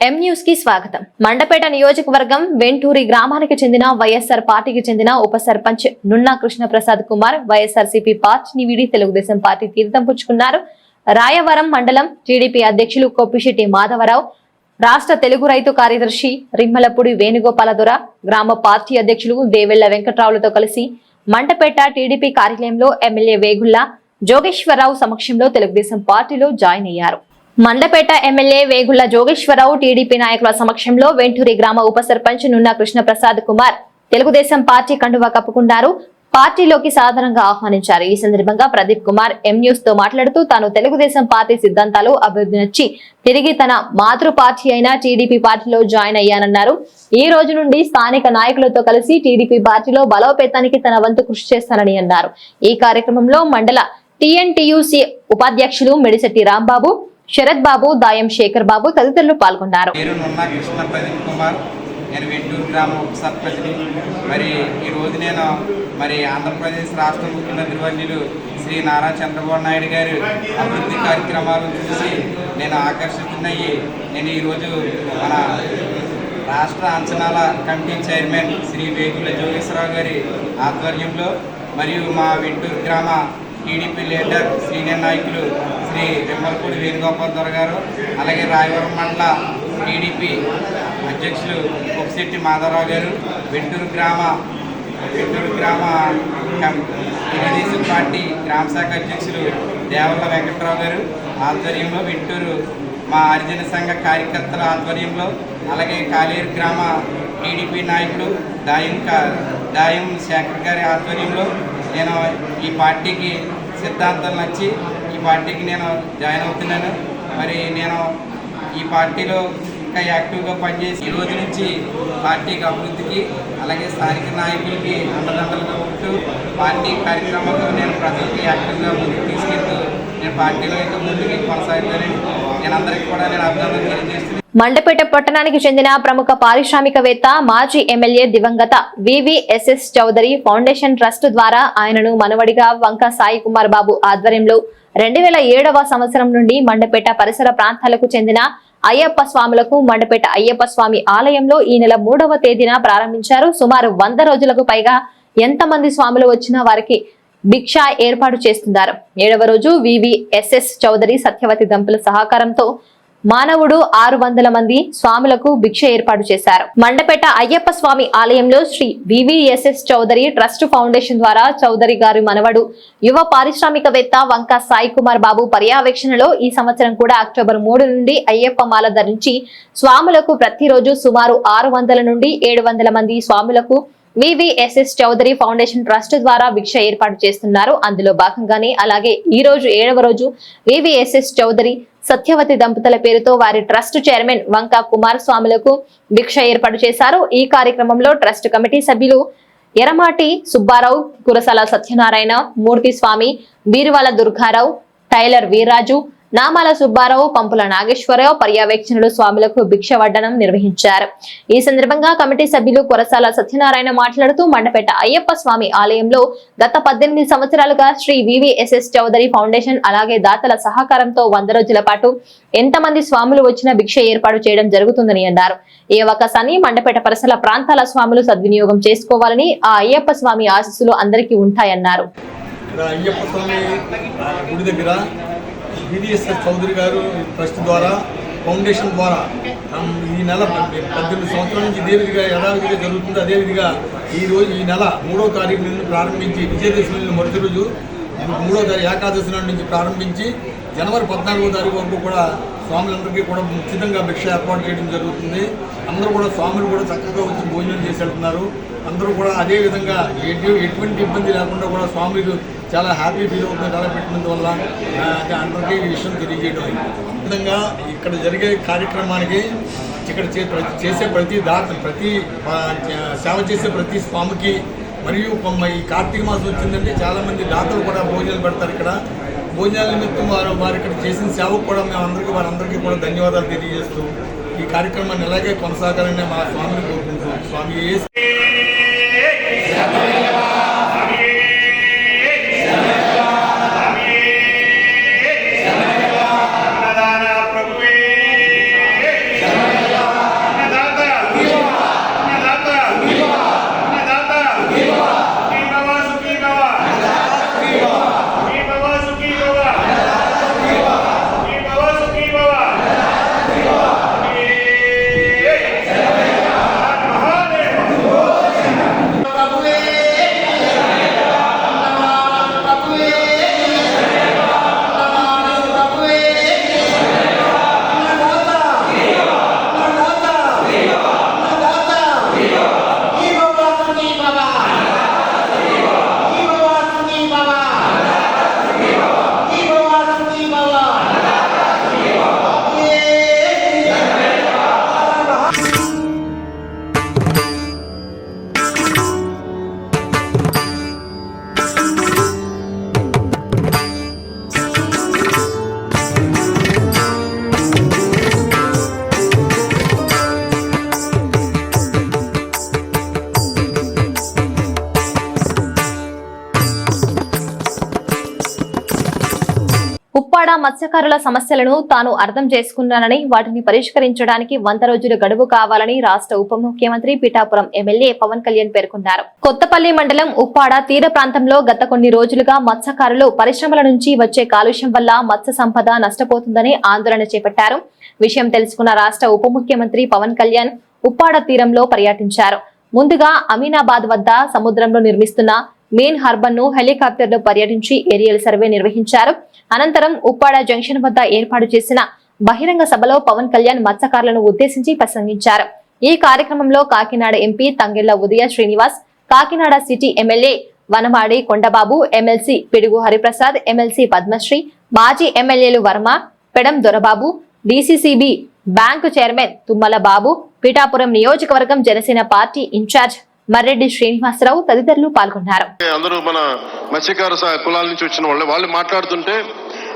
ఎం న్యూస్కి స్వాగతం. మండపేట నియోజకవర్గం వెంటూరి గ్రామానికి చెందిన వైఎస్ఆర్ పార్టీకి చెందిన ఉప సర్పంచ్ నున్నా కృష్ణప్రసాద్ కుమార్ వైఎస్ఆర్సీపీ పార్టీని వీడి తెలుగుదేశం పార్టీ తీర్థం పుచ్చుకున్నారు. రాయవరం మండలం టీడీపీ అధ్యక్షులు కొప్పిశెట్టి మాధవరావు రాష్ట్ర తెలుగు రైతు కార్యదర్శి రిమ్మలపూడి వేణుగోపాలదొర గ్రామ పార్టీ అధ్యక్షులు దేవెళ్ళ వెంకట్రావులతో కలిసి మండపేట టీడీపీ కార్యాలయంలో ఎమ్మెల్యే వేగుల్లా జోగేశ్వరరావు సమక్షంలో తెలుగుదేశం పార్టీలో జాయిన్ అయ్యారు. మండపేట ఎమ్మెల్యే వేగుళ్ళ జోగేశ్వరరావు టీడీపీ నాయకుల సమక్షంలో వెంటూరి గ్రామ ఉప సర్పంచ్ నున్న కృష్ణప్రసాద్ కుమార్ తెలుగుదేశం పార్టీ కండువా కప్పుకున్నారు. పార్టీలోకి సాధారణంగా ఆహ్వానించారు. ఈ సందర్భంగా ప్రదీప్ కుమార్ ఎం న్యూస్తో మాట్లాడుతూ తాను తెలుగుదేశం పార్టీ సిద్ధాంతాలు అభివృద్ధి నచ్చి తిరిగి తన మాతృ పార్టీ అయిన టీడీపీ పార్టీలో జాయిన్ అయ్యానన్నారు. ఈ రోజు నుండి స్థానిక నాయకులతో కలిసి టీడీపీ పార్టీలో బలోపేతానికి తన వంతు కృషి చేస్తానని అన్నారు. ఈ కార్యక్రమంలో మండల టీఎన్టీయూసీ ఉపాధ్యక్షులు మెడిశెట్టి రాంబాబు శరత్ బాబు దాయం శేఖర్ బాబు తదితరులు పాల్గొన్నారు. ప్రదీప్ కుమార్. నేను వెంటూరు గ్రామం ఉప సర్పంచ్ని మరి ఈరోజు నేను మరి ఆంధ్రప్రదేశ్ రాష్ట్ర ముఖ్యమంత్రి వర్యులు శ్రీ నారా చంద్రబాబు నాయుడు గారు అభివృద్ధి కార్యక్రమాలను చూసి నేను ఆకర్షితున్నయ్యి. నేను ఈరోజు మన రాష్ట్ర అంచనాల కమిటీ చైర్మన్ శ్రీ వేగుల జోగేశ్వరరావు గారి ఆధ్వర్యంలో మరియు మా వెంటూరు గ్రామ టీడీపీ లీడర్ సీనియర్ నాయకులు శ్రీ వెమ్మలపూడి వేణుగోపాల్ దొర గారు అలాగే రాయవరం మండల టీడీపీ అధ్యక్షులు కొప్పిశెట్టి మాధవరావు గారు వెంటూరు గ్రామ వెంటూరు గ్రామ తెలుగుదేశం పార్టీ గ్రామ శాఖ అధ్యక్షులు దేవల్ల వెంకట్రావు గారు ఆధ్వర్యంలో వెంటూరు మా హరిజన సంఘ కార్యకర్తల ఆధ్వర్యంలో అలాగే కాలేరు గ్రామ టీడీపీ నాయకుడు దాయం కా- దాయం శేఖర్ గారి ఆధ్వర్యంలో నేను ఈ పార్టీకి సిద్ధాంతం నచ్చి ఈ పార్టీకి నేను జాయిన్ అవుతున్నాను. మరి నేను ఈ పార్టీలో ఇంకా యాక్టివ్గా పనిచేసి ఈ రోజు నుంచి పార్టీకి అభివృద్ధికి అలాగే స్థానిక నాయకులకి అండదండలుగా ఉంటూ పార్టీ కార్యక్రమాల్లో నేను ప్రజలకి యాక్టివ్గా ముందుకు తీసుకెళ్తూ నేను పార్టీలో ఇంకా ముందుకు కొనసాగుతానని నేను అందరికీ కూడా నేను అభినందన తెలియజేస్తున్నాను. మండపేట పట్టణానికి చెందిన ప్రముఖ పారిశ్రామికవేత్త మాజీ ఎమ్మెల్యే దివంగత వివిఎస్ఎస్ చౌదరి ఫౌండేషన్ ట్రస్ట్ ద్వారా ఆయనను మనవడిగా వంక సాయి కుమార్ బాబు ఆధ్వర్యంలో రెండు వేల ఏడవ సంవత్సరం నుండి మండపేట పరిసర ప్రాంతాలకు చెందిన అయ్యప్ప స్వాములకు మండపేట అయ్యప్ప స్వామి ఆలయంలో ఈ నెల మూడవ తేదీన ప్రారంభించారు. సుమారు వంద రోజులకు పైగా ఎంతమంది స్వాములు వచ్చినా వారికి భిక్ష ఏర్పాటు చేస్తున్నారు. ఏడవ రోజు వివిఎస్ఎస్ చౌదరి సత్యవతి దంపల సహకారంతో మానవుడు ఆరు వందల మంది స్వాములకు భిక్ష ఏర్పాటు చేశారు. మండపేట అయ్యప్ప స్వామి ఆలయంలో Sri VVSS Chowdary trust foundation ద్వారా చౌదరి గారి మనవడు యువ పారిశ్రామికవేత్త వంక సాయి కుమార్ బాబు పర్యవేక్షణలో ఈ సంవత్సరం కూడా అక్టోబర్ మూడు నుండి అయ్యప్ప మాల ధరించి స్వాములకు ప్రతిరోజు సుమారు ఆరు వందల నుండి ఏడు వందల మంది స్వాములకు వివిఎస్ఎస్ చౌదరి ఫౌండేషన్ ట్రస్ట్ ద్వారా భిక్ష ఏర్పాటు చేస్తున్నారు. అందులో భాగంగానే అలాగే ఈ రోజు ఏడవ రోజు వివిఎస్ఎస్ చౌదరి సత్యవతి దంపతుల పేరుతో వారి ట్రస్ట్ చైర్మన్ వంక కుమార్ స్వాములకు భిక్ష ఏర్పాటు చేశారు. ఈ కార్యక్రమంలో ట్రస్ట్ కమిటీ సభ్యులు ఎరమాటి సుబ్బారావు కురసాల సత్యనారాయణ మూర్తి స్వామి బీరువాల దుర్గారావు టైలర్ వీర్రాజు నామాల సుబ్బారావు పంపుల నాగేశ్వరరావు పర్యవేక్షణలు స్వాములకు భిక్ష వడ్డనం నిర్వహించారు. ఈ సందర్భంగా కమిటీ సభ్యులు కొరసాల సత్యనారాయణ మాట్లాడుతూ మండపేట అయ్యప్ప స్వామి ఆలయంలో గత పద్దెనిమిది సంవత్సరాలుగా శ్రీ వివిఎస్ఎస్ చౌదరి ఫౌండేషన్ అలాగే దాతల సహకారంతో వంద రోజుల పాటు ఎంతమంది స్వాములు వచ్చినా భిక్ష ఏర్పాటు చేయడం జరుగుతుందని అన్నారు. ఈ అవకాశాన్ని మండపేట పరిసర ప్రాంతాల స్వాములు సద్వినియోగం చేసుకోవాలని ఆ అయ్యప్ప స్వామి ఆశీస్సులు అందరికీ ఉంటాయన్నారు. అయ్యప్ప స్వామి గుడి దగ్గర బీడీఎస్ఎస్ చౌదరి గారు ట్రస్ట్ ద్వారా ఫౌండేషన్ ద్వారా ఈ నెల పద్దెనిమిది సంవత్సరాల నుంచి ఇదే విధిగా యథావిధిగా జరుగుతుంది. అదేవిధిగా ఈ రోజు ఈ నెల మూడో తారీఖు నుండి ప్రారంభించి విజయదశమి నుండి మొదటి రోజు మూడో తారీఖు ఏకాదశి నాడు నుంచి ప్రారంభించి జనవరి పద్నాలుగో తారీఖు వరకు కూడా స్వాములందరికీ కూడా ఉచితంగా భిక్ష ఏర్పాటు చేయడం జరుగుతుంది. అందరూ కూడా స్వాములు కూడా చక్కగా వచ్చి భోజనం చేసి వెళ్తున్నారు. అందరూ కూడా అదేవిధంగా ఎటు ఎటువంటి ఇబ్బంది లేకుండా కూడా స్వాములు చాలా హ్యాపీ ఫీల్ అవుతుంది. చాలా పెట్టినందువల్ల వల్ల అంటే అందరికీ ఈ విషయం తెలియజేయడం విధంగా ఇక్కడ జరిగే కార్యక్రమానికి ఇక్కడ చే ప్రతి- చేసే ప్రతి దాత ప్రతి సేవ చేసే ప్రతి స్వామికి మరియు ఈ కార్తీక మాసం వచ్చిందంటే చాలామంది దాతలు కూడా భోజనాలు పెడతారు ఇక్కడ. భోజనాల నిమిత్తం వారు వారు ఇక్కడ చేసిన సేవకు కూడా మేము అందరికీ వారందరికీ కూడా ధన్యవాదాలు తెలియజేస్తూ ఈ కార్యక్రమాన్ని ఇలాగే కొనసాగాలని మా స్వామిని కోరుకుంటూ స్వామి ఏ ఉప్పాడ మత్స్యకారుల సమస్యలను తాను అర్థం చేసుకున్నానని వాటిని పరిష్కరించడానికి వంద రోజులు గడువు కావాలని రాష్ట్ర ఉప ముఖ్యమంత్రి పిఠాపురం ఎమ్మెల్యే పవన్ కళ్యాణ్ పేర్కొన్నారు. కొత్తపల్లి మండలం ఉప్పాడ తీర ప్రాంతంలో గత కొన్ని రోజులుగా మత్స్యకారులు పరిశ్రమల నుంచి వచ్చే కాలుష్యం వల్ల మత్స్య సంపద నష్టపోతుందని ఆందోళన చేపట్టారు. విషయం తెలుసుకున్న రాష్ట్ర ఉప ముఖ్యమంత్రి పవన్ కళ్యాణ్ ఉప్పాడ తీరంలో పర్యటించారు. ముందుగా అమీనాబాద్ వద్ద సముద్రంలో నిర్మిస్తున్న మెయిన్ హార్బర్ను హెలికాప్టర్లో పర్యటించి ఏరియల్ సర్వే నిర్వహించారు. అనంతరం ఉప్పాడ జంక్షన్ వద్ద ఏర్పాటు చేసిన బహిరంగ సభలో పవన్ కళ్యాణ్ మత్స్యకారులను ఉద్దేశించి ప్రసంగించారు. ఈ కార్యక్రమంలో Kakinada MP Tangella Uday Srinivas Kakinada city MLA Vanamadi Kondababu MLC Pidugu Hariprasad MLC Padmasri మాజీ ఎమ్మెల్యేలు Varma Pendem Dorababu DCCB bank chairman Tummala Babu Pithapuram నియోజకవర్గం Janasena party in charge Marreddy Srinivasarao తదితరులు పాల్గొన్నారు. అందరూ మన మత్స్యకార కులాల నుంచి వచ్చిన వాళ్ళు. వాళ్ళు మాట్లాడుతుంటే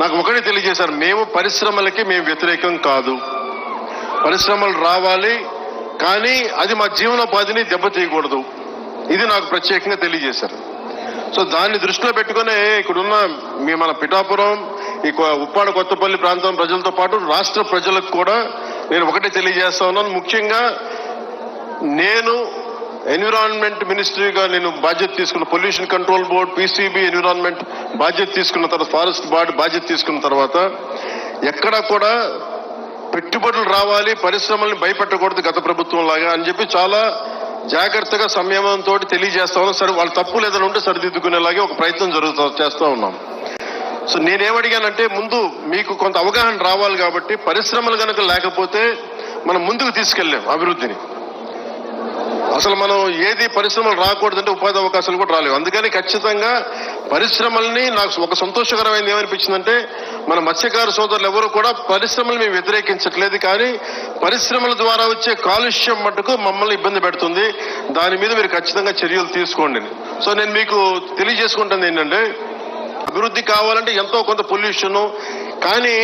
నాకు ఒకటే తెలియజేశారు. మేము పరిశ్రమలకి మేము వ్యతిరేకం కాదు. పరిశ్రమలు రావాలి కానీ అది మా జీవనోపాధిని దెబ్బతీయకూడదు. ఇది నాకు ప్రత్యేకంగా తెలియజేశారు. సో దాన్ని దృష్టిలో పెట్టుకునే ఇక్కడున్న మీ మన పిఠాపురం ఈ ఉప్పాడ కొత్తపల్లి ప్రాంతం ప్రజలతో పాటు రాష్ట్ర ప్రజలకు కూడా నేను ఒకటే తెలియజేస్తా ఉన్నాను. ముఖ్యంగా నేను ఎన్విరాన్మెంట్ మినిస్ట్రీగా నేను బాధ్యత తీసుకున్న pollution control board PCB environment బాధ్యత తీసుకున్న తర్వాత ఫారెస్ట్ బార్డ్ బాధ్యత తీసుకున్న తర్వాత ఎక్కడా కూడా పెట్టుబడులు రావాలి పరిశ్రమల్ని భయపెట్టకూడదు గత ప్రభుత్వం లాగా అని చెప్పి చాలా జాగ్రత్తగా సంయమంతో తెలియజేస్తా ఉన్నాం. సరే వాళ్ళ తప్పులు ఏదైనా ఉంటే సరిదిద్దుకునేలాగే ఒక ప్రయత్నం జరుగుతూ చేస్తూ ఉన్నాం. సో నేనేమడిగానంటే ముందు మీకు కొంత అవగాహన రావాలి కాబట్టి పరిశ్రమలు కనుక లేకపోతే మనం ముందుకు తీసుకెళ్ళాం అభివృద్ధిని. అసలు మనం ఏది పరిశ్రమలు రాకూడదంటే ఉపాధి అవకాశాలు కూడా రాలేవు. అందుకని ఖచ్చితంగా పరిశ్రమల్ని నాకు ఒక సంతోషకరమైనది ఏమనిపించిందంటే మన మత్స్యకార సోదరులు ఎవరు కూడా పరిశ్రమలు మేము వ్యతిరేకించట్లేదు కానీ పరిశ్రమల ద్వారా వచ్చే కాలుష్యం మటుకు మమ్మల్ని ఇబ్బంది పెడుతుంది. దాని మీద మీరు ఖచ్చితంగా చర్యలు తీసుకోండి. సో నేను మీకు తెలియజేసుకుంటుంది ఏంటంటే అభివృద్ధి కావాలంటే ఎంతో కొంత పొల్యూషన్ కానీ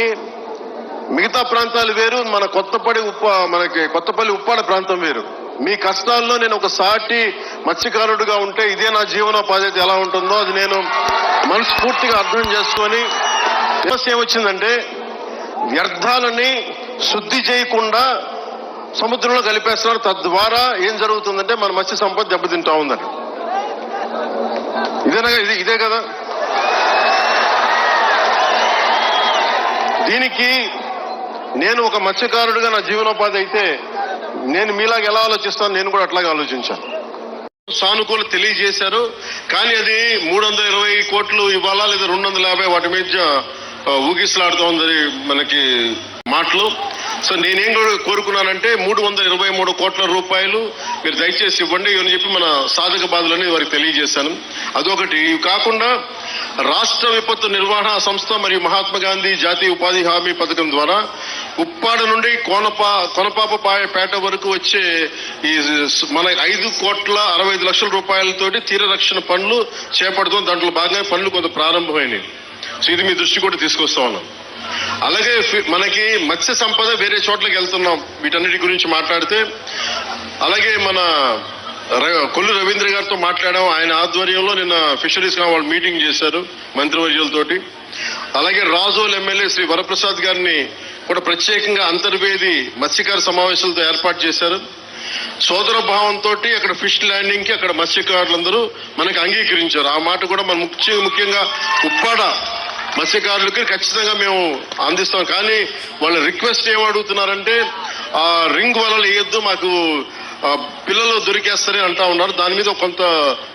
మిగతా ప్రాంతాలు వేరు మన కొత్తపల్లి ఉప్ప మనకి కొత్తపల్లి ఉప్పాడ ప్రాంతం వేరు. మీ కష్టాల్లో నేను ఒక సాటి మత్స్యకారుడిగా ఉంటే ఇదే నా జీవనోపాధి అయితే ఎలా ఉంటుందో అది నేను మనస్ఫూర్తిగా అర్థం చేసుకొని సమస్య ఏమొచ్చిందంటే వ్యర్థాలని శుద్ధి చేయకుండా సముద్రంలో కలిపేస్తున్నారు. తద్వారా ఏం జరుగుతుందంటే మన మత్స్య సంపద దెబ్బతింటా ఉందని ఇదేనా ఇది ఇదే కదా? దీనికి నేను ఒక మత్స్యకారుడిగా నా జీవనోపాధి అయితే నేను మీలాగా ఎలా ఆలోచిస్తాను నేను కూడా అట్లాగే ఆలోచించాను. సానుకూల తెలియజేశారు. కానీ అది మూడు వందల ఇరవై కోట్లు ఇవ్వాలా లేదా రెండు వందల యాభై వాటి మీద ఆ, ఊగిసలాడుతోంది మనకి మాటలు. సో నేనేం కూడా కోరుకున్నానంటే మూడు వందల ఇరవై మూడు కోట్ల రూపాయలు మీరు దయచేసి ఇవ్వండి అని చెప్పి మన సాధక బాధలని వారికి తెలియజేశాను. అదొకటి. ఇవి కాకుండా రాష్ట్ర విపత్తు నిర్వహణ సంస్థ మరియు మహాత్మా గాంధీ జాతీయ ఉపాధి హామీ పథకం ద్వారా ఉప్పాడ నుండి కోనపా కొనపాపపాయ పేట వరకు వచ్చే ఈ మన ఐదు కోట్ల అరవై ఐదు లక్షల రూపాయలతోటి తీర రక్షణ పనులు చేపడుతాం దాంట్లో భాగంగా పనులు కొంత ప్రారంభమైనవి సో ఇది మీ దృష్టి కూడా తీసుకొస్తా ఉన్నాం. అలాగే ఫి- మనకి మత్స్య సంపద వేరే చోట్లకి వెళ్తున్నాం. వీటన్నిటి గురించి మాట్లాడితే అలాగే మన కొల్లు రవీంద్ర గారితో మాట్లాడాం. ఆయన ఆధ్వర్యంలో నిన్న ఫిషరీస్ వాళ్ళు మీటింగ్ చేశారు మంత్రివర్యులతోటి. అలాగే రాజోల్ ఎమ్మెల్యే శ్రీ వరప్రసాద్ గారిని కూడా ప్రత్యేకంగా అంతర్వేది మత్స్యకార సమావేశాలతో ఏర్పాటు చేశారు. సోదర భావంతో అక్కడ ఫిష్ ల్యాండింగ్కి అక్కడ మత్స్యకారులందరూ మనకి అంగీకరించారు. ఆ మాట కూడా మన ముఖ్య ముఖ్యంగా ఉప్పాడ మత్స్యకారులకి ఖచ్చితంగా మేము అందిస్తాం. కానీ వాళ్ళ రిక్వెస్ట్ ఏం అడుగుతున్నారంటే ఆ రింగ్ వలలు వేయొద్దు మాకు పిల్లలు దొరికేస్తారని అంటా ఉన్నారు. దాని మీద కొంత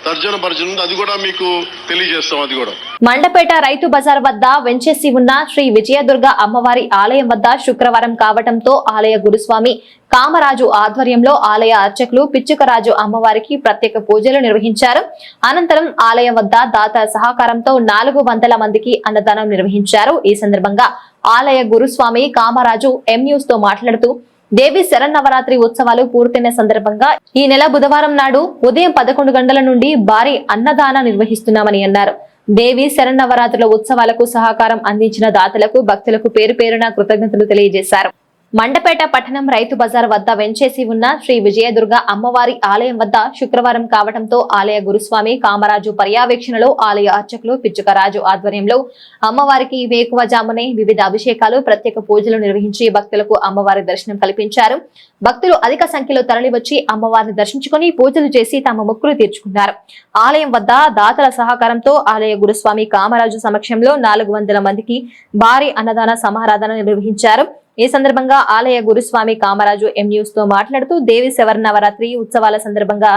తర్జన భర్జన ఉంది. అది కూడా మీకు తెలియజేస్తాం. అది కూడా. మండపేట రైతు బజార్ వద్ద వెంచేసి ఉన్న శ్రీ విజయదుర్గ అమ్మవారి ఆలయం వద్ద శుక్రవారం కావటంతో ఆలయ గురుస్వామి కామరాజు ఆధ్వర్యంలో ఆలయ అర్చకులు పిచ్చుకరాజు అమ్మవారికి ప్రత్యేక పూజలు నిర్వహించారు. అనంతరం ఆలయం వద్ద దాత సహకారంతో నాలుగు వందల మందికి అన్నదానం నిర్వహించారు. ఈ సందర్భంగా ఆలయ గురుస్వామి కామరాజు ఎం తో మాట్లాడుతూ దేవి శరన్నవరాత్రి ఉత్సవాలు పూర్తయిన సందర్భంగా ఈ నెల బుధవారం నాడు ఉదయం పదకొండు గంటల నుండి భారీ అన్నదాన నిర్వహిస్తున్నామని అన్నారు. దేవి శరన్నవరాత్రుల ఉత్సవాలకు సహకారం అందించిన దాతలకు భక్తులకు పేరు పేరున కృతజ్ఞతలు తెలియజేశారు. మండపేట పట్టణం రైతు బజార్ వద్ద వెంచేసి ఉన్న శ్రీ విజయదుర్గ అమ్మవారి ఆలయం వద్ద శుక్రవారం కావడంతో ఆలయ గురుస్వామి కామరాజు పర్యవేక్షణలో ఆలయ అర్చకులు పిచ్చుకరాజు ఆధ్వర్యంలో అమ్మవారికి వేకువజామునే వివిధ అభిషేకాలు ప్రత్యేక పూజలు నిర్వహించి భక్తులకు అమ్మవారి దర్శనం కల్పించారు. భక్తులు అధిక సంఖ్యలో తరలివచ్చి అమ్మవారిని దర్శించుకుని పూజలు చేసి తమ మొక్కులు తీర్చుకున్నారు. ఆలయం వద్ద దాతల సహకారంతో ఆలయ గురుస్వామి కామరాజు సమక్షంలో నాలుగు వందల మందికి భారీ అన్నదాన సమారాధన నిర్వహించారు. ఈ సందర్భంగా ఆలయ గురుస్వామి కామరాజు ఎం న్యూస్తో మాట్లాడుతూ దేవి శవర నవరాత్రి ఉత్సవాల సందర్భంగా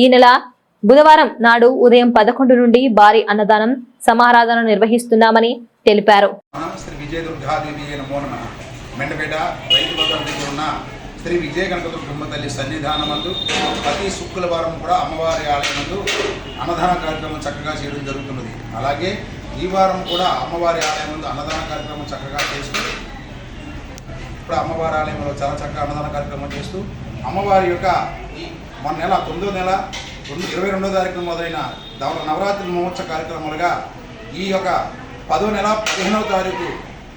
ఈ నెల బుధవారం నాడు ఉదయం పదకొండు నుండి భారీ అన్నదానం సమారాధన నిర్వహిస్తున్నామని తెలిపారు. శ్రీ విజయదుర్గాదేవి నమో నమ. మెండపేట రైతు బజార్ దగ్గర ఉన్న శ్రీ విజయ కనకదుర్గమ్మ తల్లి సన్నిధానమందు ప్రతి శుక్రవారం కూడా అమ్మవారి ఆలయమందు అన్నదాన కార్యక్రమం చక్కగా చేయడం జరుగుతున్నది. అలాగే ఈ వారం కూడా అమ్మవారి ఆలయమందు అన్నదాన కార్యక్రమం చక్కగా చేస్తూ కూడా అమ్మవారి ఆలయంలో చాలా చక్కగా అన్నదాన కార్యక్రమం చేస్తూ అమ్మవారి యొక్క ఈ మన నెల తొమ్మిదో నెల రెండు ఇరవై రెండో తారీఖున మొదలైన దవ నవరాత్రి మహోత్సవ కార్యక్రమాలుగా ఈ యొక్క పదో నెల పదిహేనవ తారీఖు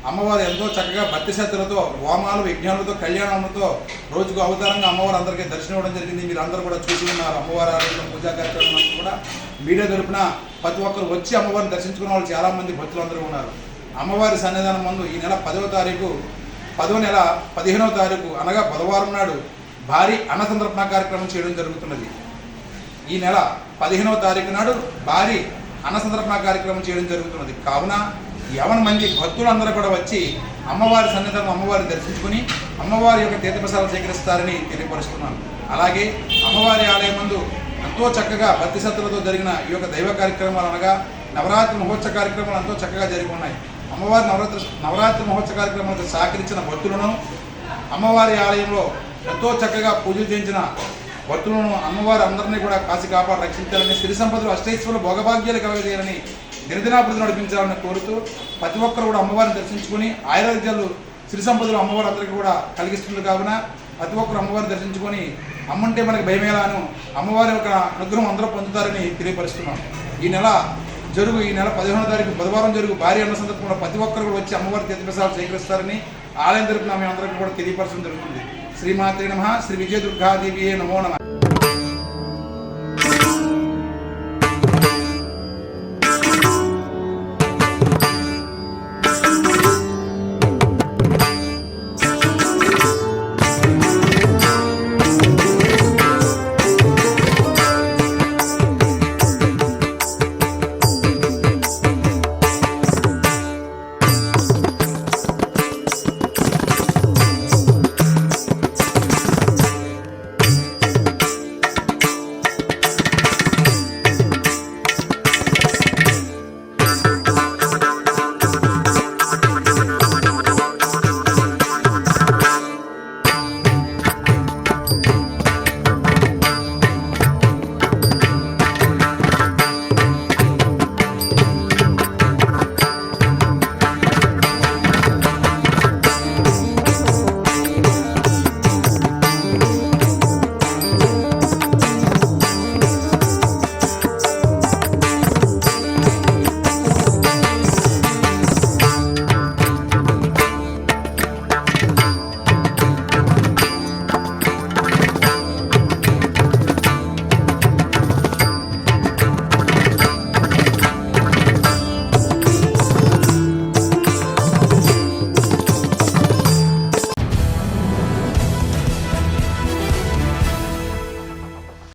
అమ్మవారు ఎంతో చక్కగా భక్తి శ్రద్ధలతో హోమాలు యజ్ఞాలతో కళ్యాణాలతో రోజుకు అవతారంగా అమ్మవారు అందరికీ దర్శనం ఇవ్వడం జరిగింది. మీరు అందరూ కూడా చూసి ఉన్నారు. అమ్మవారి ఆలయంలో పూజా కార్యక్రమం కూడా. మీడియా తరపున ప్రతి ఒక్కరు వచ్చి అమ్మవారిని దర్శించుకున్న వాళ్ళు చాలామంది భక్తులు అందరూ ఉన్నారు. అమ్మవారి సన్నిధానం ముందు ఈ నెల పదవ తారీఖు పదో నెల పదిహేనవ తారీఖు అనగా బుధవారం నాడు భారీ అన్నసందర్పణ కార్యక్రమం చేయడం జరుగుతున్నది. ఈ నెల పదిహేనవ తారీఖు నాడు భారీ అన్నసందర్పణ కార్యక్రమం చేయడం జరుగుతున్నది. కావున యవన మంది భక్తులందరూ కూడా వచ్చి అమ్మవారి సన్నిధానం అమ్మవారిని దర్శించుకుని అమ్మవారి యొక్క తీర్థప్రసాదం స్వీకరిస్తారని తెలియపరుస్తున్నాను. అలాగే అమ్మవారి ఆలయం ముందు ఎంతో చక్కగా భక్తి శ్రద్ధలతో జరిగిన ఈ యొక్క దైవ కార్యక్రమాలు అనగా నవరాత్రి మహోత్సవ కార్యక్రమాలు ఎంతో చక్కగా జరిగి ఉన్నాయి. అమ్మవారి నవరాత్రి నవరాత్రి మహోత్సవ కార్యక్రమానికి సహకరించిన భక్తులను అమ్మవారి ఆలయంలో ఎంతో చక్కగా పూజలు చేయించిన భక్తులను అమ్మవారి అందరినీ కూడా కాసి కాపాడు రక్షించాలని సిరి సంపదలు అష్టైశ్వరులు భోగభాగ్యాలు కలగజేయాలని దినదినాభివృద్ధి నడిపించాలని కోరుతూ ప్రతి ఒక్కరు కూడా అమ్మవారిని దర్శించుకుని ఆయుర్వేద్యాలు సిరి సంపదలు అమ్మవారు అందరికీ కూడా కలిగిస్తుంది కావున ప్రతి ఒక్కరు అమ్మవారిని దర్శించుకొని అమ్మంటే మనకి భయమేలాను అమ్మవారి యొక్క అనుగ్రహం అందరూ పొందుతారని తెలియపరుస్తున్నాం. ఈ నెల జరుగు ఈ నెల పదిహేనో తారీఖు బుధవారం జరుగు భారీ అన్న సందర్భంలో ప్రతి ఒక్కరు కూడా వచ్చి అమ్మవారి తీర్థప్రసాదాలు స్వీకరిస్తారని ఆలయం తరపున మేము అందరికీ కూడా తెలియపరచడం జరుగుతుంది. శ్రీమాత్రి నమ శ్రీ విజయ దుర్గాదేవి నమో నమ.